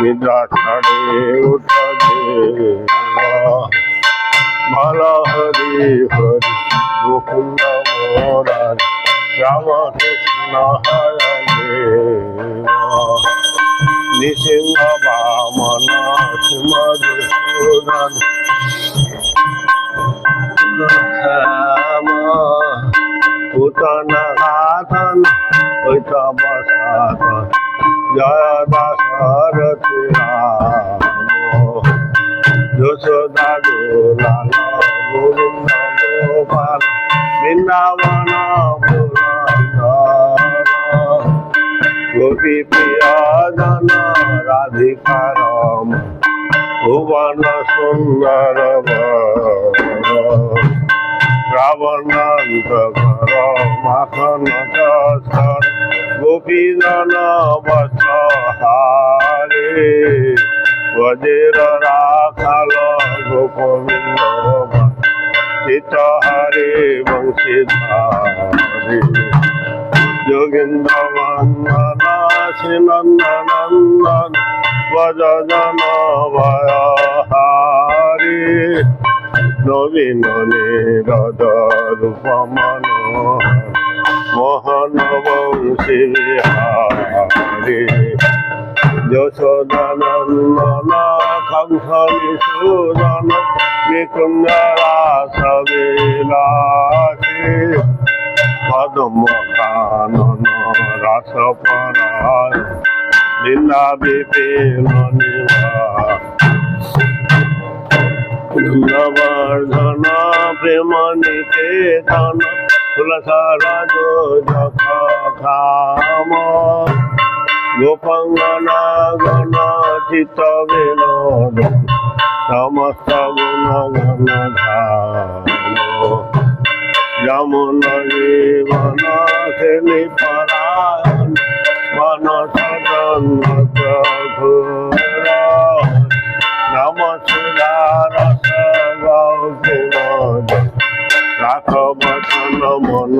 নিদ্রা ছাড়ে উঠা ভালো হরি হরি মুকুন্দ মোরার রাম কৃষ্ণ হরে নৃসিংহ বামন সিংহদূষণ পুতন ঘাতন হৈতব সাধন জয় দাসরথি রাম যশোদা দুলাল গোবিন্দ গোপাল বৃন্দাবন গোপী প্রিয় জন রাধিকারম ভুবন সুন্দর রাবণান্ত কর মাখন দর্শন গোপীজন বছহারে বজের রাখাল গোপবিন্দ চিতহারে বংশীধারে যোগেন্দ্র বন্দন নন্দন বজন ভয়হারি নবীন নিরদ রূপমন মোহন বংশী বিহারি। যশোদনন্দন কংস নিষূদন নিকুঞ্জরাস কানন রস পরায় লীলা বিপিন বৃন্দাবর্ধন প্রেম নিকেতন তুলসারাজ যখ খাম গোপাঙ্গনা গণ চিত বিনোদ সমস্ত গুণ গণ যেমন জীবন খেলি পরায়ণ মন সদন ঘোর নম সুদারস গৌতম রাখ বচন মন